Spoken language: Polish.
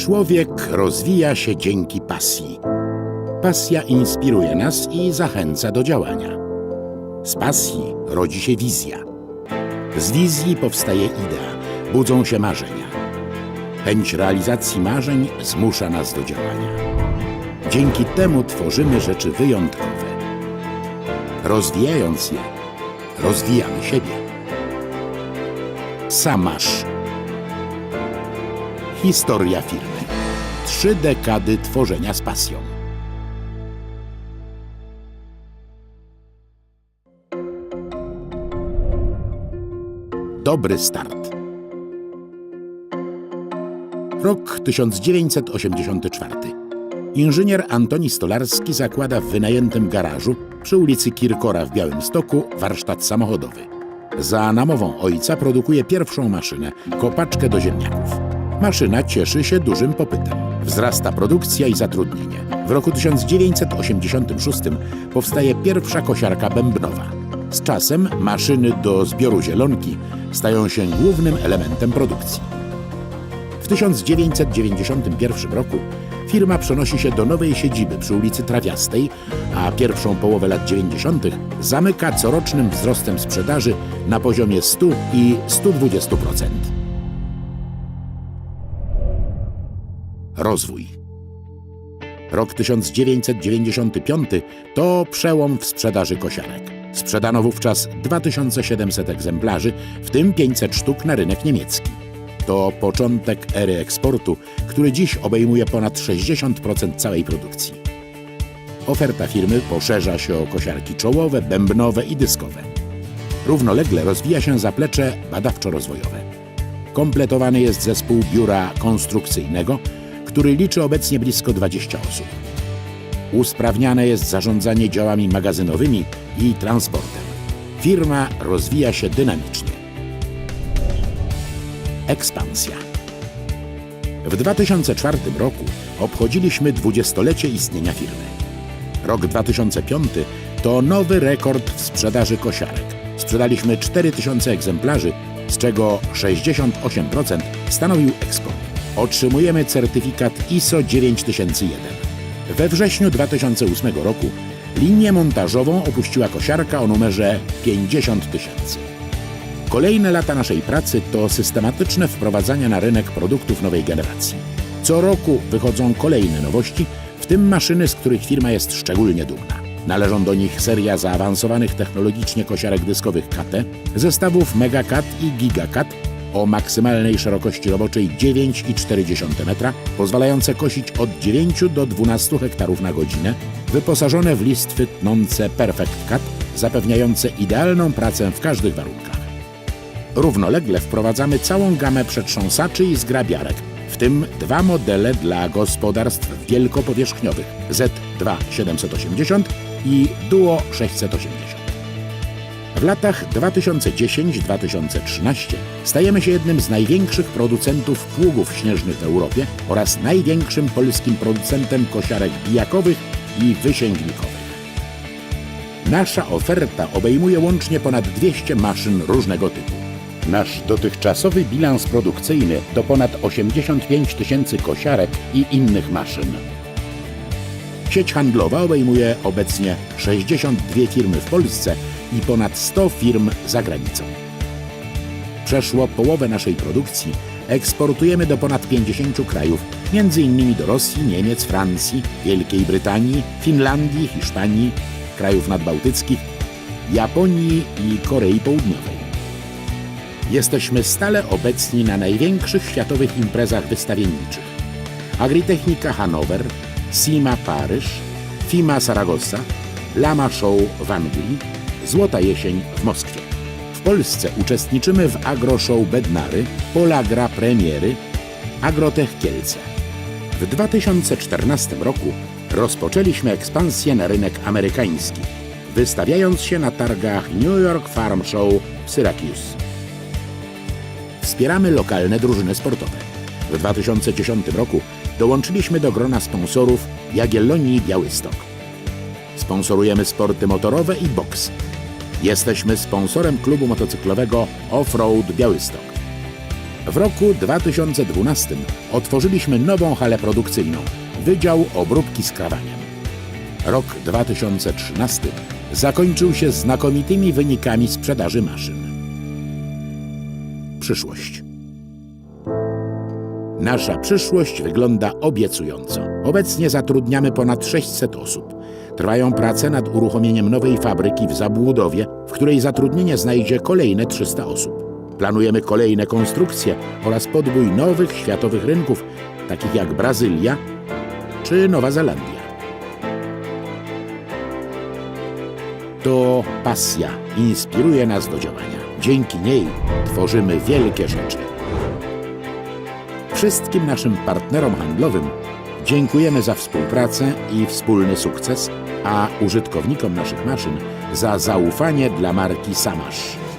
Człowiek rozwija się dzięki pasji. Pasja inspiruje nas i zachęca do działania. Z pasji rodzi się wizja. Z wizji powstaje idea, budzą się marzenia. Chęć realizacji marzeń zmusza nas do działania. Dzięki temu tworzymy rzeczy wyjątkowe. Rozwijając je, rozwijamy siebie. Samasz. Historia firmy. Trzy dekady tworzenia z pasją. Dobry start. Rok 1984. Inżynier Antoni Stolarski zakłada w wynajętym garażu przy ulicy Kirkora w Białymstoku warsztat samochodowy. Za namową ojca produkuje pierwszą maszynę, kopaczkę do ziemniaków. Maszyna cieszy się dużym popytem. Wzrasta produkcja i zatrudnienie. W roku 1986 powstaje pierwsza kosiarka bębnowa. Z czasem maszyny do zbioru zielonki stają się głównym elementem produkcji. W 1991 roku firma przenosi się do nowej siedziby przy ulicy Trawiastej, a pierwszą połowę lat 90. zamyka corocznym wzrostem sprzedaży na poziomie 100 i 120%. Rozwój. Rok 1995 to przełom w sprzedaży kosiarek. Sprzedano wówczas 2700 egzemplarzy, w tym 500 sztuk na rynek niemiecki. To początek ery eksportu, który dziś obejmuje ponad 60% całej produkcji. Oferta firmy poszerza się o kosiarki czołowe, bębnowe i dyskowe. Równolegle rozwija się zaplecze badawczo-rozwojowe. Kompletowany jest zespół biura konstrukcyjnego, który liczy obecnie blisko 20 osób. Usprawniane jest zarządzanie działami magazynowymi i transportem. Firma rozwija się dynamicznie. Ekspansja. W 2004 roku obchodziliśmy dwudziestolecie istnienia firmy. Rok 2005 to nowy rekord w sprzedaży kosiarek. Sprzedaliśmy 4000 egzemplarzy, z czego 68% stanowił eksport. Otrzymujemy certyfikat ISO 9001. We wrześniu 2008 roku linię montażową opuściła kosiarka o numerze 50 tysięcy. Kolejne lata naszej pracy to systematyczne wprowadzanie na rynek produktów nowej generacji. Co roku wychodzą kolejne nowości, w tym maszyny, z których firma jest szczególnie dumna. Należą do nich seria zaawansowanych technologicznie kosiarek dyskowych KT, zestawów MegaCat i GigaCat o maksymalnej szerokości roboczej 9,4 metra, pozwalające kosić od 9 do 12 hektarów na godzinę, wyposażone w listwy tnące Perfect Cut, zapewniające idealną pracę w każdych warunkach. Równolegle wprowadzamy całą gamę przetrząsaczy i zgrabiarek, w tym dwa modele dla gospodarstw wielkopowierzchniowych Z2 780 i Duo 680. W latach 2010-2013 stajemy się jednym z największych producentów pługów śnieżnych w Europie oraz największym polskim producentem kosiarek bijakowych i wysięgnikowych. Nasza oferta obejmuje łącznie ponad 200 maszyn różnego typu. Nasz dotychczasowy bilans produkcyjny to ponad 85 tysięcy kosiarek i innych maszyn. Sieć handlowa obejmuje obecnie 62 firmy w Polsce i ponad 100 firm za granicą. Przeszło połowę naszej produkcji eksportujemy do ponad 50 krajów, m.in. do Rosji, Niemiec, Francji, Wielkiej Brytanii, Finlandii, Hiszpanii, krajów nadbałtyckich, Japonii i Korei Południowej. Jesteśmy stale obecni na największych światowych imprezach wystawienniczych. Agritechnika Hanower, SIMA Paryż, FIMA Saragossa, Lama Show w Anglii, Złota Jesień w Moskwie. W Polsce uczestniczymy w Agro Show Bednary, Polagra Premiery, Agrotech Kielce. W 2014 roku rozpoczęliśmy ekspansję na rynek amerykański, wystawiając się na targach New York Farm Show w Syracuse. Wspieramy lokalne drużyny sportowe. W 2010 roku dołączyliśmy do grona sponsorów Jagiellonii Białystok. Sponsorujemy sporty motorowe i boks. Jesteśmy sponsorem klubu motocyklowego Offroad Białystok. W roku 2012 otworzyliśmy nową halę produkcyjną, Wydział Obróbki Skrawaniem. Rok 2013 zakończył się znakomitymi wynikami sprzedaży maszyn. Przyszłość. Nasza przyszłość wygląda obiecująco. Obecnie zatrudniamy ponad 600 osób. Trwają prace nad uruchomieniem nowej fabryki w Zabłudowie, w której zatrudnienie znajdzie kolejne 300 osób. Planujemy kolejne konstrukcje oraz podbój nowych światowych rynków, takich jak Brazylia czy Nowa Zelandia. To pasja inspiruje nas do działania. Dzięki niej tworzymy wielkie rzeczy. Wszystkim naszym partnerom handlowym dziękujemy za współpracę i wspólny sukces, a użytkownikom naszych maszyn za zaufanie dla marki Samasz.